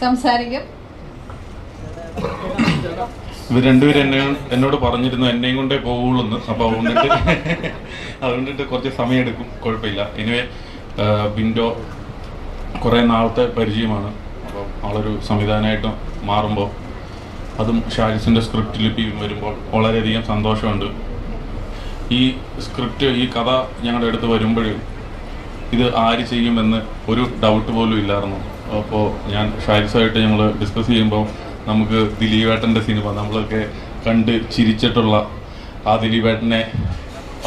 സംസാരിക്കും. ഇവർ രണ്ടുപേരും എന്നെ എന്നോട് പറഞ്ഞിരുന്നു എന്നെയും കൊണ്ടേ പോവുള്ളൂ അപ്പൊ അതുകൊണ്ടിട്ട് അതുകൊണ്ടിട്ട് കുറച്ച് സമയം എടുക്കും കുഴപ്പമില്ല എനിവേ ബിൻഡോ കുറെ നാളത്തെ പരിചയമാണ്. അപ്പോൾ ആളൊരു സംവിധാനമായിട്ട് മാറുമ്പോൾ അതും ഷാരിസിന്റെ സ്ക്രിപ്റ്റ് ലിപി വരുമ്പോൾ വളരെയധികം സന്തോഷമുണ്ട്. ഈ സ്ക്രിപ്റ്റ് ഈ കഥ ഞങ്ങളുടെ അടുത്ത് വരുമ്പോഴും ഇത് ആര് ചെയ്യുമെന്ന് ഒരു ഡൗട്ട് പോലും ഇല്ലായിരുന്നു. അപ്പോൾ ഞാൻ ഷാരിസായിട്ട് ഞങ്ങൾ ഡിസ്കസ് ചെയ്യുമ്പോൾ നമുക്ക് ദിലീപേട്ടന്റെ സിനിമ നമ്മളൊക്കെ കണ്ട് ചിരിച്ചിട്ടുള്ള ആ ദിലീപേട്ടനെ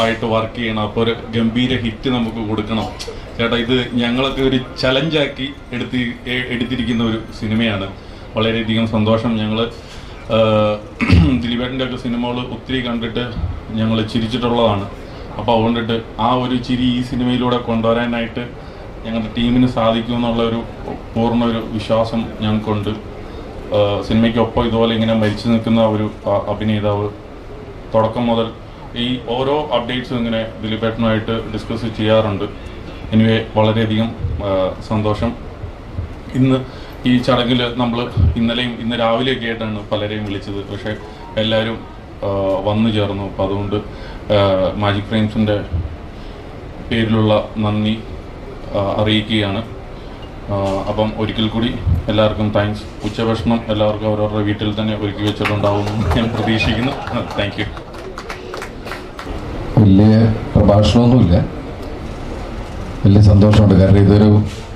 ആയിട്ട് വർക്ക് ചെയ്യണം. അപ്പോൾ ഒരു ഗംഭീര ഹിറ്റ് നമുക്ക് കൊടുക്കണം. ചേട്ടാ ഇത് ഞങ്ങളൊക്കെ ഒരു ചലഞ്ചാക്കി എടുത്തി എടുത്തിരിക്കുന്ന ഒരു സിനിമയാണ്. വളരെയധികം സന്തോഷം ഞങ്ങൾ ദിലീപേട്ടന്റെ ഒക്കെ സിനിമകൾ ഒത്തിരി കണ്ടിട്ട് ഞങ്ങൾ ചിരിച്ചിട്ടുള്ളതാണ്. അപ്പോൾ അതുകൊണ്ടിട്ട് ആ ഒരു ചിരി ഈ സിനിമയിലൂടെ കൊണ്ടുവരാനായിട്ട് ഞങ്ങളുടെ ടീമിന് സാധിക്കുമെന്നുള്ള ഒരു പൂർണ ഒരു വിശ്വാസം ഞങ്ങൾക്കുണ്ട്. സിനിമയ്ക്കൊപ്പം ഇതുപോലെ ഇങ്ങനെ മരിച്ചു നിൽക്കുന്ന ഒരു അഭിനേതാവ് തുടക്കം മുതൽ ഈ ഓരോ അപ്ഡേറ്റ്സും ഇങ്ങനെ ദിലീപേട്ടനുമായിട്ട് ഡിസ്കസ് ചെയ്യാറുണ്ട്. എനിവേ വളരെയധികം സന്തോഷം. ഇന്ന് ഈ ചടങ്ങിൽ നമ്മൾ ഇന്നലെയും ഇന്ന് രാവിലെയൊക്കെ ആയിട്ടാണ് പലരെയും വിളിച്ചത്. പക്ഷേ എല്ലാവരും വന്നു ചേർന്നു. അപ്പോൾ അതുകൊണ്ട് മാജിക് ഫ്രെയിംസിന്റെ പേരിലുള്ള നന്ദി. അറിയിക്കുകയാണ്. അപ്പം ഒരിക്കൽ കൂടി എല്ലാവർക്കും താങ്ക്സ് ഉച്ചഭക്ഷണം എല്ലാവർക്കും അവരവരുടെ വീട്ടിൽ തന്നെ ഒരുക്കി വെച്ചിട്ടുണ്ടാവുമെന്ന് ഞാൻ പ്രതീക്ഷിക്കുന്നു. താങ്ക് യു വലിയ പ്രഭാഷണമൊന്നുമില്ല. വലിയ സന്തോഷമുണ്ട്. കാരണം ഇതൊരു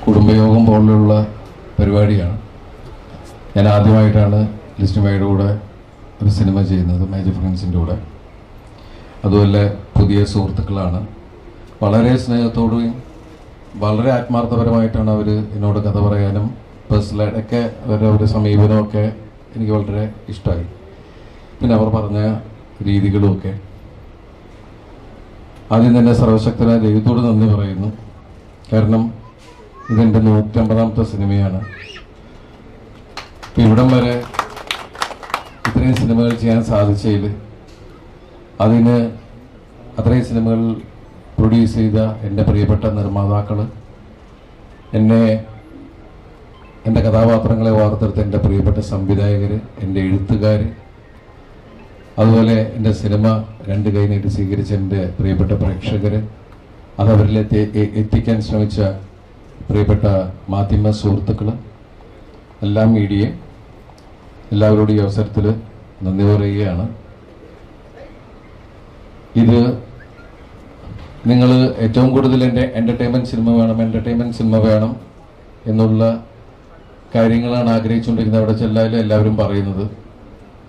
കുടുംബയോഗം പോലുള്ള പരിപാടിയാണ്. ഞാൻ ആദ്യമായിട്ടാണ് ലിസ്റ്റുമായുടെ കൂടെ ഒരു സിനിമ ചെയ്യുന്നത് മേജർ ഫ്രണ്ട്സിന്റെ കൂടെ. അതുപോലെ പുതിയ സുഹൃത്തുക്കളാണ്. വളരെ സ്നേഹത്തോടെയും വളരെ ആത്മാർത്ഥപരമായിട്ടാണ് അവർ എന്നോട് കഥ പറയാനും പേഴ്സണലായിട്ടൊക്കെ അവരുടെ ഒരു സമീപനമൊക്കെ എനിക്ക് വളരെ ഇഷ്ടമായി. പിന്നെ അവർ പറഞ്ഞ രീതികളുമൊക്കെ ആദ്യം തന്നെ സർവശക്തനായ ദൈവത്തോട് നന്ദി പറയുന്നു. കാരണം ഇതെന്റെ നൂറ്റമ്പതാമത്തെ സിനിമയാണ്. ഇവിടം വരെ ഇത്രയും സിനിമകൾ ചെയ്യാൻ സാധിച്ചതിൽ അതിന് അത്രയും സിനിമകൾ പ്രൊഡ്യൂസ് ചെയ്ത എന്റെ പ്രിയപ്പെട്ട നിർമ്മാതാക്കൾ എന്നെ എന്റെ കഥാപാത്രങ്ങളെ വാർത്തെടുത്ത എന്റെ പ്രിയപ്പെട്ട സംവിധായകർ എന്റെ എഴുത്തുകാർ അതുപോലെ എന്റെ സിനിമ രണ്ട് കൈ നീട്ടി സ്വീകരിച്ച എന്റെ പ്രിയപ്പെട്ട പ്രേക്ഷകർ അത് എത്തിക്കാൻ ശ്രമിച്ച പ്രിയപ്പെട്ട മാധ്യമ സുഹൃത്തുക്കൾ എല്ലാ മീഡിയ എല്ലാവരോടും ഈ അവസരത്തിൽ നന്ദി പറയുകയാണ്. ഇത് നിങ്ങൾ ഏറ്റവും കൂടുതൽ എന്റെ എന്റർടൈൻമെന്റ് സിനിമ വേണം എന്റർടൈൻമെന്റ് സിനിമ വേണം എന്നുള്ള കാര്യങ്ങളാണ് ആഗ്രഹിച്ചുകൊണ്ടിരിക്കുന്നത്. അവിടെ ചെല്ലാലും എല്ലാവരും പറയുന്നത്.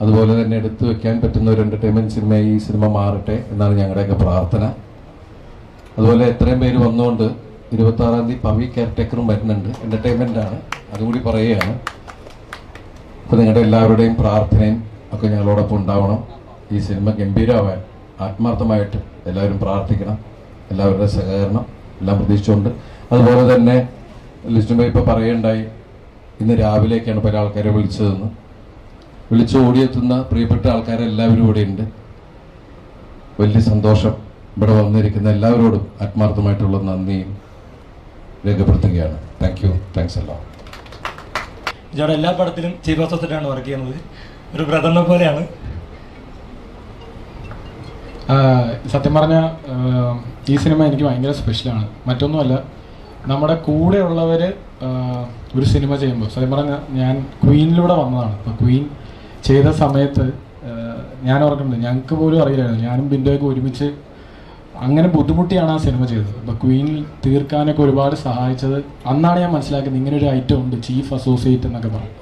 അതുപോലെ തന്നെ എടുത്തു വെക്കാൻ പറ്റുന്ന ഒരു എന്റർടൈൻമെന്റ് സിനിമ ഈ സിനിമ മാറട്ടെ എന്നാണ് ഞങ്ങളുടെയൊക്കെ പ്രാർത്ഥന. അതുപോലെ എത്രയും പേര് വന്നുകൊണ്ട് ഇരുപത്താറാം തീയതി പവി കെയർടേക്കറും വരുന്നുണ്ട്. എന്റർടൈൻമെന്റ് ആണ്. അതുകൂടി പറയുകയാണ്. അപ്പോൾ നിങ്ങളുടെ എല്ലാവരുടെയും പ്രാർത്ഥനയും ഒക്കെ ഞങ്ങളോടൊപ്പം ഉണ്ടാവണം. ഈ സിനിമ ഗംഭീരമാവാൻ ആത്മാർത്ഥമായിട്ട് എല്ലാവരും പ്രാർത്ഥിക്കണം. എല്ലാവരുടെ സഹകരണം എല്ലാം പ്രതീക്ഷിച്ചുകൊണ്ട്. അതുപോലെ തന്നെ ലിസ്റ്റുമ്പോൾ ഇപ്പോൾ പറയുണ്ടായി ഇന്ന് രാവിലേക്കാണ് പല ആൾക്കാരെ വിളിച്ചതെന്ന്. വിളിച്ചു ഓടിയെത്തുന്ന പ്രിയപ്പെട്ട ആൾക്കാരെല്ലാവരും ഇവിടെ ഉണ്ട്. വലിയ സന്തോഷം ഇവിടെ വന്നിരിക്കുന്ന എല്ലാവരോടും ആത്മാർത്ഥമായിട്ടുള്ള നന്ദിയും രേഖപ്പെടുത്തുകയാണ്. താങ്ക് യു താങ്ക്സ് എല്ലാം ഇജയുടെ എല്ലാ പടത്തിലും ചീഫ് ഓഫീസറാണ് വർക്ക് ചെയ്യുന്നത്. ഒരു ബ്രദറിനെ പോലെയാണ്. സത്യം പറഞ്ഞ ഈ സിനിമ എനിക്ക് ഭയങ്കര സ്പെഷ്യലാണ് മറ്റൊന്നുമല്ല നമ്മുടെ കൂടെ കൂടെയുള്ളവർ ഒരു സിനിമ ചെയ്യുമ്പോൾ സത്യം പറഞ്ഞാൽ ഞാൻ ക്വീനിലൂടെ വന്നതാണ്. അപ്പോൾ ക്വീൻ ചെയ്ത സമയത്ത് ഞാൻ ഓർക്കുന്നുണ്ട് ഞങ്ങൾക്ക് പോലും അറിയില്ലായിരുന്നു. ഞാനും ബിൻഡോയൊക്കെ ഒരുമിച്ച് അങ്ങനെ ബുദ്ധിമുട്ടിയാണ് ആ സിനിമ ചെയ്തത്. അപ്പോൾ ക്വീനിൽ തീർക്കാനൊക്കെ ഒരുപാട് സഹായിച്ചത് അന്നാണ് ഞാൻ മനസ്സിലാക്കുന്നത് ഇങ്ങനെ ഒരു ഐറ്റം ഉണ്ട് ചീഫ് അസോസിയേറ്റ് എന്നൊക്കെ പറഞ്ഞു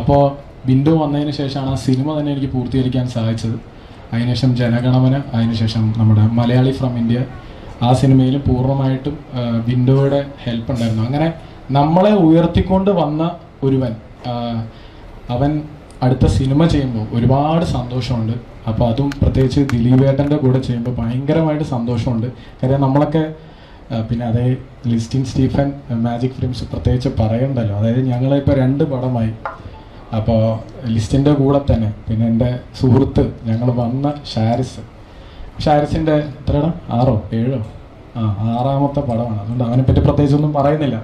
അപ്പോൾ ബിൻഡോ വന്നതിന് ശേഷമാണ് ആ സിനിമ തന്നെ എനിക്ക് പൂർത്തീകരിക്കാൻ സാധിച്ചത്. അതിനുശേഷം ജനഗണമന അതിനുശേഷം നമ്മുടെ മലയാളി ഫ്രം ഇന്ത്യ ആ സിനിമയിൽ പൂർണമായിട്ടും വിൻഡോയുടെ ഹെൽപ്പ് ഉണ്ടായിരുന്നു. അങ്ങനെ നമ്മളെ ഉയർത്തിക്കൊണ്ട് വന്ന ഒരുവൻ അവൻ അടുത്ത സിനിമ ചെയ്യുമ്പോൾ ഒരുപാട് സന്തോഷമുണ്ട്. അപ്പോൾ അതും പ്രത്യേകിച്ച് ദിലീപേട്ടന്റെ കൂടെ ചെയ്യുമ്പോൾ ഭയങ്കരമായിട്ട് സന്തോഷമുണ്ട്. കാര്യം നമ്മളൊക്കെ പിന്നെ അതേ ലിസ്റ്റിൻ സ്റ്റീഫൻ മാജിക് ഫിലിംസ് പ്രത്യേകിച്ച് പറയണ്ടല്ലോ. അതായത് ഞങ്ങളിപ്പോൾ രണ്ട് പടമായി. അപ്പോൾ ലിസ്റ്റിന്റെ കൂടെ തന്നെ പിന്നെ എന്റെ സുഹൃത്ത് ഞങ്ങൾ വന്ന ഷാരിസ് ഷാരിസിന്റെ എത്രയാണ് ആറോ? ഏഴോ? ആ ആറാമത്തെ പടമാണ്. അതുകൊണ്ട് അവനെപ്പറ്റി പ്രത്യേകിച്ചൊന്നും പറയുന്നില്ല.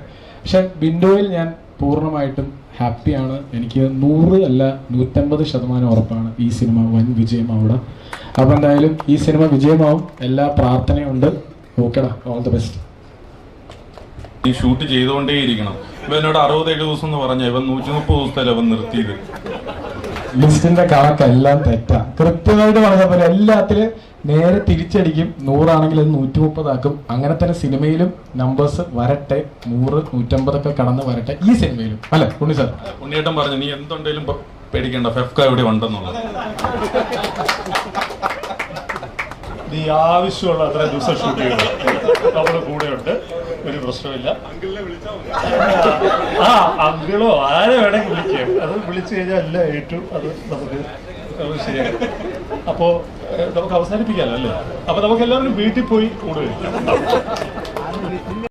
പക്ഷെ വിൻഡോയിൽ ഞാൻ പൂർണമായിട്ടും ഹാപ്പിയാണ്. എനിക്ക് നൂറ് അല്ല നൂറ്റമ്പത് ശതമാനം ഉറപ്പാണ് ഈ സിനിമ വൻ വിജയമാവിടെ അപ്പോൾ എന്തായാലും ഈ സിനിമ വിജയമാവും. എല്ലാ പ്രാർത്ഥനയുണ്ട് ഓക്കെടാ ഓൾ ദ ബെസ്റ്റ് ഈ ഷൂട്ട് ചെയ്തുകൊണ്ടേയിരിക്കണം. ഇവനോട് അറുപത്തേഴ് ദിവസം എന്ന് പറഞ്ഞ ഇവൻ നൂറ്റി മുപ്പത് ദിവസത്തല്ല അവൻ നിർത്തിയത്? ലിസ്റ്റിന്റെ കണക്കെല്ലാം തെറ്റാ. കൃത്യമായിട്ട് പറഞ്ഞ പോലെ എല്ലാത്തിലും നേരെ തിരിച്ചടിക്കും. നൂറാണെങ്കിൽ അത് നൂറ്റി മുപ്പതാക്കും അങ്ങനെ തന്നെ സിനിമയിലും നമ്പേഴ്സ് വരട്ടെ. നൂറ് നൂറ്റമ്പതൊക്കെ കടന്ന് വരട്ടെ. ഈ സിനിമയിലും. അല്ലെ ഉണ്ണി സാർ? ഉണ്ണിയേട്ടൻ പറഞ്ഞു നീ എന്തുണ്ടെങ്കിലും പേടിക്കേണ്ട പേടിക്കണ്ട. ഫെഫ്ക ഇവിടെ ഉണ്ടെന്നുള്ളത്. നീ ആവശ്യമുള്ള അത്ര ദിവസം ഷൂട്ട് ചെയ്യുന്നത് നമ്മുടെ കൂടെയുണ്ട്. ഒരു പ്രശ്നമില്ല ആ അങ്കിളോ ആരെ വേണമെങ്കിൽ വിളിക്കാം. അത് വിളിച്ചു കഴിഞ്ഞാൽ എല്ലാം ഏറ്റു. അത് നമുക്ക് ശരിയാണ് അപ്പോൾ നമുക്ക് അവസാനിപ്പിക്കാമല്ലോ അല്ലേ? അപ്പോൾ നമുക്ക് എല്ലാവരും വീട്ടിൽ പോയി കൂടുതൽ